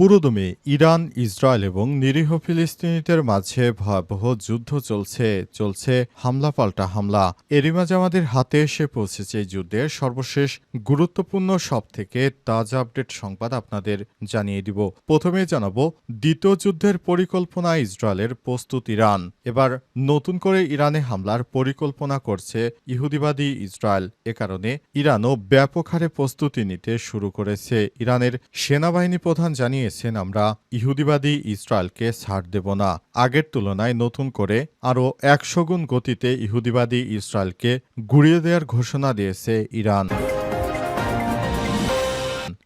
পুরোদমে Iran, Israel এবং নিরীহ ফিলিস্তিনিদের মাঝে ভয়াবহ যুদ্ধ চলছে চলছে হামলা পাল্টা হামলা। এরই মাঝে আমাদের হাতে এসে পৌঁছেছে যুদ্ধের সর্বশেষ গুরুত্বপূর্ণ সব থেকে তাজা আপডেট সংবাদ আপনাদের জানিয়ে দিব। প্রথমে জানাব, দ্বিতীয় যুদ্ধের পরিকল্পনা ইসরায়েলের প্রস্তুত ইরান। এবার নতুন করে ইরানে হামলার পরিকল্পনা করছে ইহুদিবাদী ইসরায়েল। এ কারণে ইরানও ব্যাপক হারে প্রস্তুতি নিতে শুরু করেছে। ইরানের সেনাবাহিনী প্রধান জানিয়েছেন আমরা ইহুদিবাদী ইসরায়েলকে ছাড় দেব না। আগের তুলনায় নতুন করে আরও একশো গুণ গতিতে ইহুদিবাদী ইসরায়েলকে গুড়িয়ে দেওয়ার ঘোষণা দিয়েছে ইরান।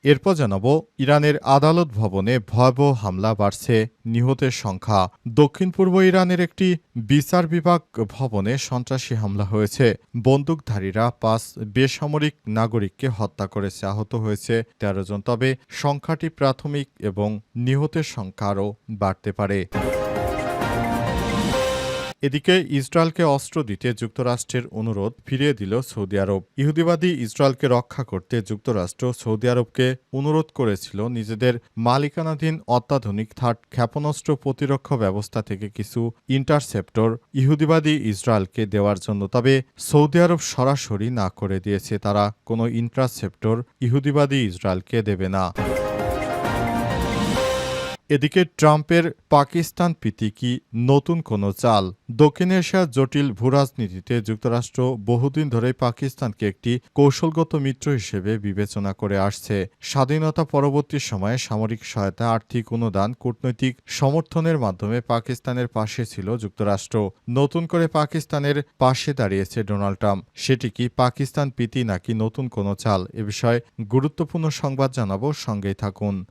এরপর জানাব, ইরানের আদালত ভবনে ভয়াবহ হামলা বাড়ছে, নিহতের সংখ্যা। দক্ষিণ পূর্ব ইরানের একটি বিচার বিভাগ ভবনে সন্ত্রাসী হামলা হয়েছে। বন্দুকধারীরা পাঁচ বেসামরিক নাগরিককে হত্যা করেছে, আহত হয়েছে তেরো জন। তবে সংখ্যাটি প্রাথমিক এবং নিহতের সংখ্যা আরও বাড়তে পারে। এদিকে ইসরায়েলকে অস্ত্র দিতে যুক্তরাষ্ট্রের অনুরোধ ফিরিয়ে দিল সৌদি আরব। ইহুদিবাদী ইসরায়েলকে রক্ষা করতে যুক্তরাষ্ট্র সৌদি আরবকে অনুরোধ করেছিল নিজেদের মালিকানাধীন অত্যাধুনিক থার্ড ক্ষেপণাস্ত্র প্রতিরক্ষা ব্যবস্থা থেকে কিছু ইন্টারসেপ্টর ইহুদিবাদী ইসরায়েলকে দেওয়ার জন্য, তবে সৌদি আরব সরাসরি না করে দিয়েছে। তারা কোনো ইন্টারসেপ্টর ইহুদিবাদী ইসরায়েলকে দেবে না। এদিকে ট্রাম্পের পাকিস্তান প্রীতি কি নতুন কোনো চাল? দক্ষিণ এশিয়ার জটিল ভূরাজনীতিতে যুক্তরাষ্ট্র বহুদিন ধরে পাকিস্তানকে একটি কৌশলগত মিত্র হিসেবে বিবেচনা করে আসছে। স্বাধীনতা পরবর্তী সময়ে সামরিক সহায়তা, আর্থিক অনুদান, কূটনৈতিক সমর্থনের মাধ্যমে পাকিস্তানের পাশে ছিল যুক্তরাষ্ট্র। নতুন করে পাকিস্তানের পাশে দাঁড়িয়েছে ডোনাল্ড ট্রাম্প। সেটি কি পাকিস্তান প্রীতি নাকি নতুন কোনো চাল? এ বিষয়ে গুরুত্বপূর্ণ সংবাদ জানাব। সঙ্গেই থাকুন।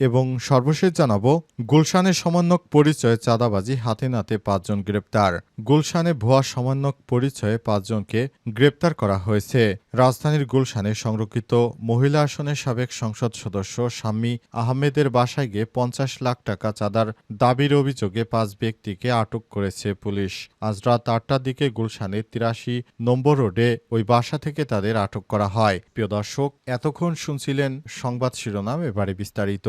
এবং সর্বশেষ জানাব গুলশানের সমন্বয়ক পরিচয়ে চাঁদাবাজি, হাতে নাতে পাঁচজন গ্রেপ্তার। গুলশানে ভুয়া সমন্বয়ক পরিচয়ে পাঁচজনকে গ্রেপ্তার করা হয়েছে। রাজধানীর গুলশানে সংরক্ষিত মহিলা আসনের সাবেক সংসদ সদস্য শাম্মী আহমেদের বাসায় গিয়ে পঞ্চাশ লাখ টাকা চাঁদার দাবির অভিযোগে পাঁচ ব্যক্তিকে আটক করেছে পুলিশ। আজ রাত আটটার দিকে গুলশানে তিরাশি নম্বর রোডে ওই বাসা থেকে তাদের আটক করা হয়। প্রিয় দর্শক, এতক্ষণ শুনছিলেন সংবাদ শিরোনাম, এবারে বিস্তারিত।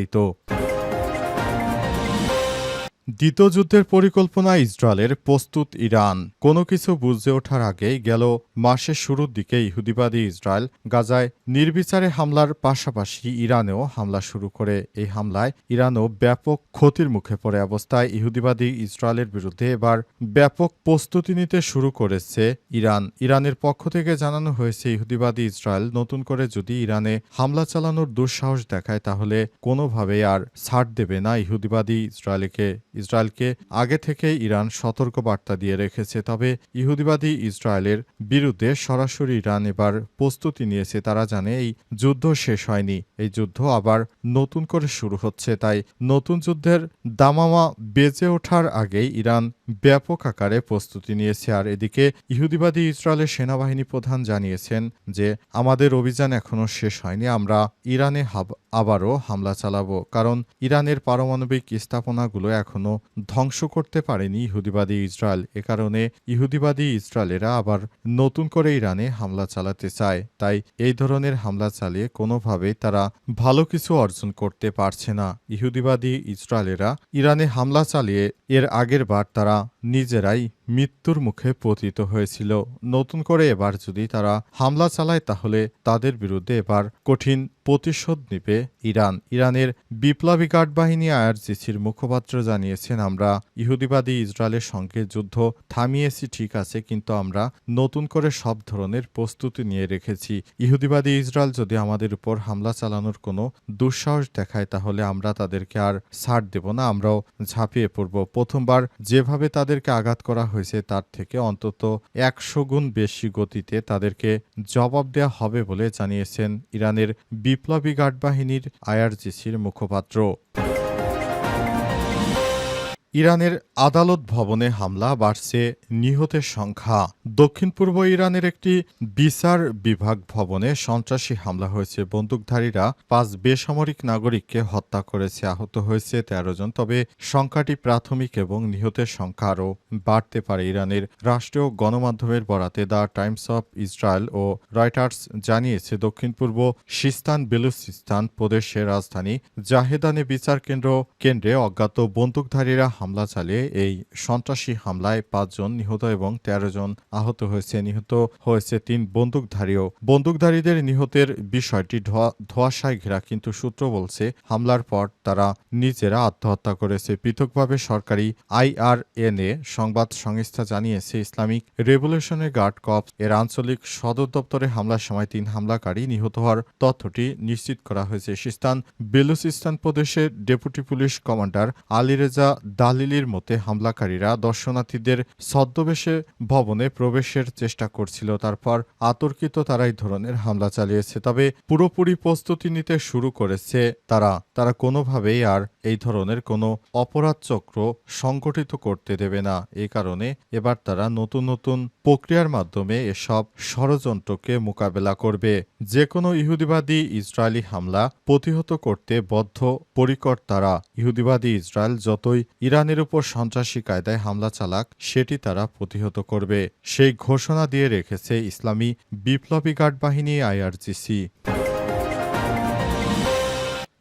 বিস্তারিত দ্বিতীয় যুদ্ধের পরিকল্পনা ইসরায়েলের প্রস্তুত ইরান। কোনো কিছু বুঝে ওঠার আগেই গেল মাসের শুরুর দিকে ইহুদিবাদী ইসরায়েল গাজায় নির্বিচারে হামলার পাশাপাশি ইরানেও হামলা শুরু করে। এই হামলায় ইরানও ব্যাপক ক্ষতির মুখে পড়ে অবস্থায় ইহুদিবাদী ইসরায়েলের বিরুদ্ধে এবার ব্যাপক প্রস্তুতি নিতে শুরু করেছে ইরান। ইরানের পক্ষ থেকে জানানো হয়েছে, ইহুদিবাদী ইসরায়েল নতুন করে যদি ইরানে হামলা চালানোর দুঃসাহস দেখায়, তাহলে কোনোভাবেই আর ছাড় দেবে না ইহুদিবাদী ইসরায়েলকে। ইসরায়েলকে আগে থেকে ইরান সতর্ক বার্তা দিয়ে রেখেছে, তবে ইহুদিবাদী ইসরায়েলের বিরুদ্ধে সরাসরি ইরান এবার প্রস্তুতি নিয়েছে, তারা জানে এই যুদ্ধ শেষ হয়নি। এই যুদ্ধ আবার নতুন করে শুরু হচ্ছে, তাই নতুন যুদ্ধের দামামা বেজে ওঠার আগেই ইরান ব্যাপক আকারে প্রস্তুতি নিয়েছে। আর এদিকে ইহুদিবাদী ইসরায়েলের সেনাবাহিনী প্রধান জানিয়েছেন যে, আমাদের অভিযান এখনও শেষ হয়নি। আমরা ইরানে আবারও হামলা চালাবো। কারণ ইরানের পারমাণবিক স্থাপনাগুলো এখনও ধ্বংস করতে পারেনি ইহুদিবাদী ইসরায়েল। এ কারণে ইহুদিবাদী ইসরায়েলেরা আবার নতুন করে ইরানে হামলা চালাতে চায়। তাই এই ধরনের হামলা চালিয়ে কোনোভাবে তারা ভালো কিছু অর্জন করতে পারছে না। ইহুদিবাদী ইসরায়েলেরা ইরানে হামলা চালিয়ে এর আগের বার তারা নিজেরাই মৃত্যুর মুখে পতিত হয়েছিল। নতুন করে এবার যদি তারা হামলা চালায়, তাহলে তাদের বিরুদ্ধে এবার কঠিন প্রতিশোধ নেবে ইরান। ইরানের বিপ্লবী গার্ড বাহিনী আইআরজিসির মুখপাত্র জানিয়েছেন, আমরা ইহুদিবাদী ইসরায়েলের সঙ্গে যুদ্ধ থামিয়েছি, ঠিক আছে, কিন্তু আমরা নতুন করে সব ধরনের প্রস্তুতি নিয়ে রেখেছি। ইহুদিবাদী ইসরায়েল যদি আমাদের উপর হামলা চালানোর কোনো দুঃসাহস দেখায়, তাহলে আমরা তাদেরকে আর ছাড় দেব না, আমরাও ঝাঁপিয়ে পড়ব। প্রথমবার যেভাবে তাদেরকে আঘাত করা হয়েছে তার থেকে অন্তত একশো গুণ বেশি গতিতে তাদেরকে জবাব দেওয়া হবে বলে জানিয়েছেন ইরানের বিপ্লবী গার্ড বাহিনীর আইআরজিসির মুখপাত্র। ইরানের আদালত ভবনে হামলা বাড়ছে নিহতের সংখ্যা। দক্ষিণ পূর্ব ইরানের একটি বিচার বিভাগ ভবনে সন্ত্রাসী হামলা হয়েছে। বন্দুকধারীরা পাঁচ বেসামরিক নাগরিককে হত্যা করেছে। আহত হয়েছে তেরো জন, তবে সংখ্যাটি প্রাথমিক এবং নিহতের সংখ্যা আরও বাড়তে পারে। ইরানের রাষ্ট্রীয় গণমাধ্যমের বরাতে দ্য টাইমস অফ ইসরায়েল ও রয়টার্স জানিয়েছে দক্ষিণ পূর্ব সিস্তান বেলুচিস্তান প্রদেশের রাজধানী জাহেদানে বিচার কেন্দ্র কেন্দ্রে অজ্ঞাত বন্দুকধারীরা হামলা চালিয়ে এই সন্ত্রাসী হামলায় পাঁচজন নিহত এবং তেরো জন আহত হয়েছে। নিহত হয়েছে তিন বন্দুকধারীও বন্দুকধারীদের নিহতের বিষয়টি ধোয়া- ধোঁয়াশায় ঘেরা, কিন্তু সূত্র বলছে হামলার পর তারা নিজেরা আত্মহত্যা করেছে। পৃথকভাবে সরকারি আইআরএনএ সংবাদ সংস্থা জানিয়েছে, ইসলামিক রেভলিউশনের গার্ড কপস এর আঞ্চলিক সদর দপ্তরে হামলার সময় তিন হামলাকারী নিহত হওয়ার তথ্যটি নিশ্চিত করা হয়েছে। সিস্তান বেলুচিস্তান প্রদেশের ডেপুটি পুলিশ কমান্ডার আলীরেজা দালিলির মতে হামলাকারীরা দর্শনার্থীদের ছদ্মবেশে ভবনে প্রবেশের চেষ্টা করছিল, তারপর আতর্কিত তারা এই ধরনের হামলা চালিয়েছে। তবে পুরোপুরি প্রস্তুতি নিতে শুরু করেছে তারা। তারা কোনোভাবেই আর এই ধরনের কোনো অপরাধ চক্র সংগঠিত করতে দেবে না। এই কারণে এবার তারা নতুন নতুন প্রক্রিয়ার মাধ্যমে এসব ষড়যন্ত্রকে মোকাবেলা করবে। যে কোনো ইহুদিবাদী ইসরায়েলি হামলা প্রতিহত করতে বদ্ধ পরিকর তারা। ইহুদিবাদী ইসরায়েল যতই ইরানের উপর সন্ত্রাসী কায়দায় হামলা চালাক, সেটি তারা প্রতিহত করবে। সেই ঘোষণা দিয়ে রেখেছে ইসলামী বিপ্লবী গার্ড বাহিনী আইআরজিসি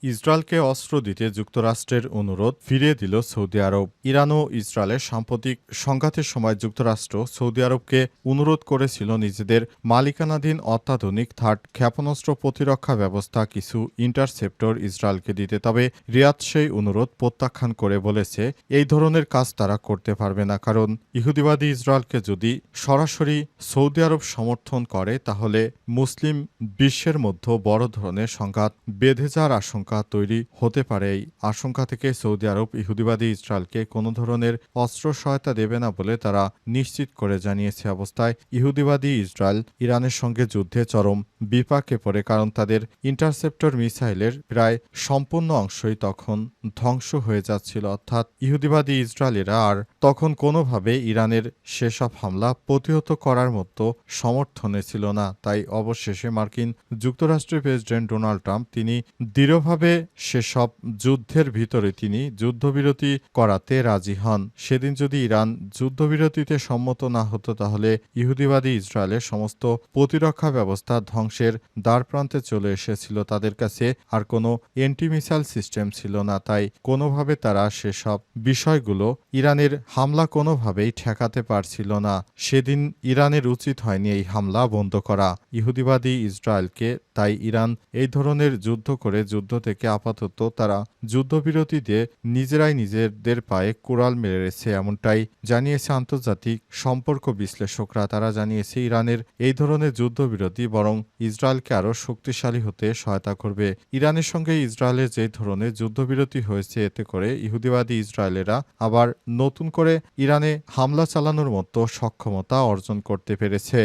ইসরায়েলকে অস্ত্র দিতে যুক্তরাষ্ট্রের অনুরোধ ফিরিয়ে দিল সৌদি আরব। ইরান ও ইসরায়েলের সাম্প্রতিক সংঘাতের সময় যুক্তরাষ্ট্র সৌদি আরবকে অনুরোধ করেছিল নিজেদের মালিকানাধীন অত্যাধুনিক থার্ড ক্ষেপণাস্ত্র প্রতিরক্ষা ব্যবস্থা কিছু ইন্টারসেপ্টর ইসরায়েলকে দিতে, তবে রিয়াদ সেই অনুরোধ প্রত্যাখ্যান করে বলেছে, এই ধরনের কাজ তারা করতে পারবে না, কারণ ইহুদিবাদী ইসরায়েলকে যদি সরাসরি সৌদি আরব সমর্থন করে, তাহলে মুসলিম বিশ্বের মধ্যে বড় ধরনের সংঘাত বেঁধে যাওয়ার আশঙ্কা তৈরি হতে পারে। এই আশঙ্কা থেকে সৌদি আরব ইহুদিবাদী ইসরায়েলকে কোনো ধরনের অস্ত্র সহায়তা দেবে না বলে তারা নিশ্চিত করে জানিয়েছে অবস্থায়। ইহুদিবাদী ইসরায়েল ইরানের সঙ্গে যুদ্ধে চরম বিপাকে পড়ে কারণ তাদের ইন্টারসেপ্টর মিসাইলের প্রায় সম্পূর্ণ অংশই তখন ধ্বংস হয়ে যাচ্ছিল। অর্থাৎ ইহুদিবাদী ইসরায়েলেরা আর তখন কোনোভাবে ইরানের সেসব হামলা প্রতিহত করার মতো সমর্থনে ছিল না। তাই অবশেষে মার্কিন যুক্তরাষ্ট্রের প্রেসিডেন্ট ডোনাল্ড ট্রাম্প তিনি দৃঢ়ভাবে সেসব যুদ্ধের ভিতরে তিনি যুদ্ধবিরতি করাতে রাজি হন? সেদিন যদি ইরান যুদ্ধবিরতিতে সম্মত না হতো, তাহলে ইহুদিবাদী ইসরায়েলের সমস্ত প্রতিরক্ষা ব্যবস্থা ধ্বংসের দ্বারপ্রান্তে চলে এসেছিল। তাদের কাছে আর কোনো এন্টি মিসাইল সিস্টেম ছিল না। তাই কোনোভাবে তারা সেসব বিষয়গুলো ইরানের হামলা কোনোভাবেই ঠেকাতে পারছিল না। সেদিন ইরানের উচিত হয়নি এই হামলা বন্ধ করা। ইহুদিবাদী ইসরায়েলকে তাই ইরান এই ধরনের যুদ্ধ করে যুদ্ধ থেকে আপাতত তারা যুদ্ধবিরতি দিয়ে নিজেরাই নিজেদের পায়ে কুড়াল মেরেছে এমনটাই জানিয়েছে আন্তর্জাতিক সম্পর্ক বিশ্লেষকরা। তারা জানিয়েছে, ইরানের এই ধরনের যুদ্ধবিরতি বরং ইসরায়েলকে আরও শক্তিশালী হতে সহায়তা করবে। ইরানের সঙ্গে ইসরায়েলের যে ধরনের যুদ্ধবিরতি হয়েছে, এতে করে ইহুদিবাদী ইসরায়েলেরা আবার নতুন করে ইরানে হামলা চালানোর মতো সক্ষমতা অর্জন করতে পেরেছে।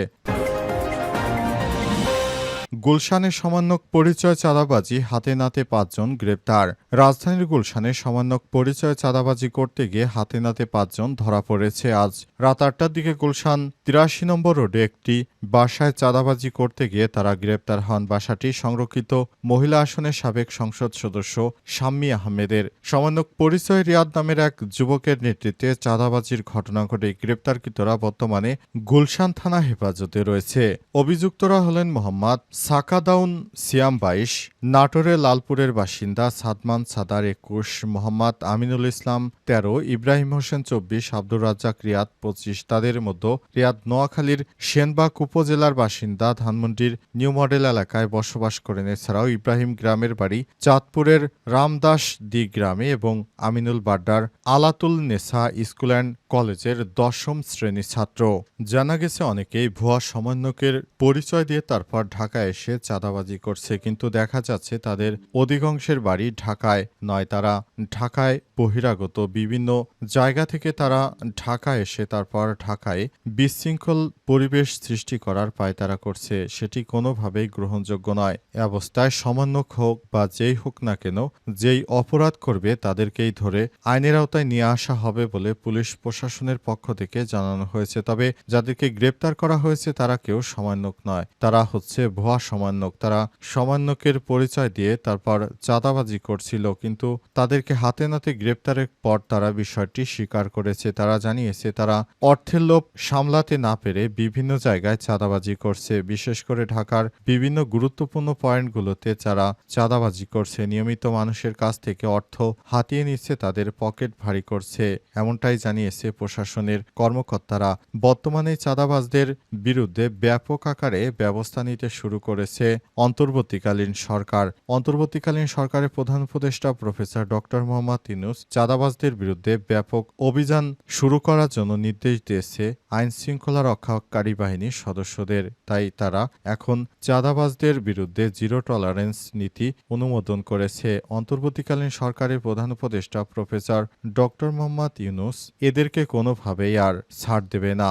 গুলশানে সামান্যক পরিচয় চাঁদাবাজি, হাতে নাতে পাঁচজন গ্রেপ্তার। রাজধানীর গুলশানে সামান্যক পরিচয় চাঁদাবাজি করতে গিয়ে হাতে নাতে পাঁচজন ধরা পড়েছে আজ। রাত আটটার দিকে গুলশান তিরাশি নম্বর রোডে একটি বাসায় চাঁদাবাজি করতে গিয়ে তারা গ্রেপ্তার হন। বাসাটি সংরক্ষিত মহিলা আসনের সাবেক সংসদ সদস্য শাম্মী আহমেদের। সামান্যক পরিচয় রিয়াদ নামের এক যুবকের নেতৃত্বে চাঁদাবাজির ঘটনা ঘটে। গ্রেপ্তারকৃতরা বর্তমানে গুলশান থানা হেফাজতে রয়েছে। অভিযুক্তরা হলেন মোহাম্মদ সাকাদাউন সিয়াম বাইশ নাটোরের লালপুরের বাসিন্দা সাদমান সাদার একুশ, মোহাম্মদ আমিনুল ইসলাম তেরো, ইব্রাহিম হোসেন চব্বিশ, আব্দুর রাজ্জাক রিয়াদ পঁচিশ। তাদের মধ্যে রিয়াদ নোয়াখালীর সেনবাগ উপজেলার বাসিন্দা ধানমন্ডির নিউ মডেল এলাকায় বসবাস করেন। এছাড়াও ইব্রাহিম গ্রামের বাড়ি চাঁদপুরের রামদাস দি গ্রামে এবং আমিনুল বাড্ডার আলাতুল নেসা স্কুল অ্যান্ড কলেজের দশম শ্রেণির ছাত্র। জানা গেছে, অনেকেই ভুয়া সমন্বয়কের পরিচয় দিয়ে তারপর ঢাকায় এসে চাঁদাবাজি করছে, কিন্তু দেখা যাচ্ছে তাদের অধিকাংশের বাড়ি ঢাকায় নয়। তারা ঢাকায় বহিরাগত বিভিন্ন জায়গা থেকে তারা ঢাকা এসে তারপর ঢাকায় বিশৃঙ্খল পরিবেশ সৃষ্টি করার পায়তারা করছে, সেটি কোনোভাবেই গ্রহণযোগ্য নয়। এ অবস্থায় সমন্বয়ক হোক বা যেই হোক না কেন, যেই অপরাধ করবে তাদেরকেই ধরে আইনের আওতায় নিয়ে আসা হবে বলে পুলিশ প্রশাসনের পক্ষ থেকে জানানো হয়েছে। তবে যাদেরকে গ্রেপ্তার করা হয়েছে তারা কেউ সমন্বয়ক নয়। তারা হচ্ছে ভুয়া সমন্বয়ক। তারা সমন্বয়কের পরিচয় দিয়ে তারপর চাঁদাবাজি করছিল, কিন্তু তাদেরকে হাতে নাতে গ্রেপ্তারের পর তারা বিষয়টি স্বীকার করেছে। তারা জানিয়েছে, তারা অর্থের লোভ সামলাতে না পেরে বিভিন্ন জায়গায় চাঁদাবাজি করছে। বিশেষ করে ঢাকার বিভিন্ন গুরুত্বপূর্ণ পয়েন্টগুলোতে যারা চাঁদাবাজি করছে, নিয়মিত মানুষের কাছ থেকে অর্থ হাতিয়ে নিচ্ছে, তাদের পকেট ভারী করছে, এমনটাই জানিয়েছে প্রশাসনের কর্মকর্তারা। বর্তমানে চাঁদাবাজদের বিরুদ্ধে ব্যাপক আকারে ব্যবস্থা নিতে শুরু করেছে অন্তর্বর্তীকালীন সরকার। অন্তর্বর্তীকালীন সরকারের প্রধান উপদেষ্টা প্রফেসর ডক্টর মোহাম্মদ ইনুস চাঁদাবাজদের বিরুদ্ধে ব্যাপক অভিযান শুরু করার জন্য নির্দেশ দিয়েছে আইন শৃঙ্খলা রক্ষাকারী বাহিনীর সদস্যদের, তাই তারা এখন চাঁদাবাজদের বিরুদ্ধে জিরো টলারেন্স নীতি অনুমোদন করেছে। অন্তর্বর্তীকালীন সরকারের প্রধান উপদেষ্টা প্রফেসর ডক্টর মোহাম্মদ ইউনুস এদেরকে কোনোভাবেই আর ছাড় দেবে না।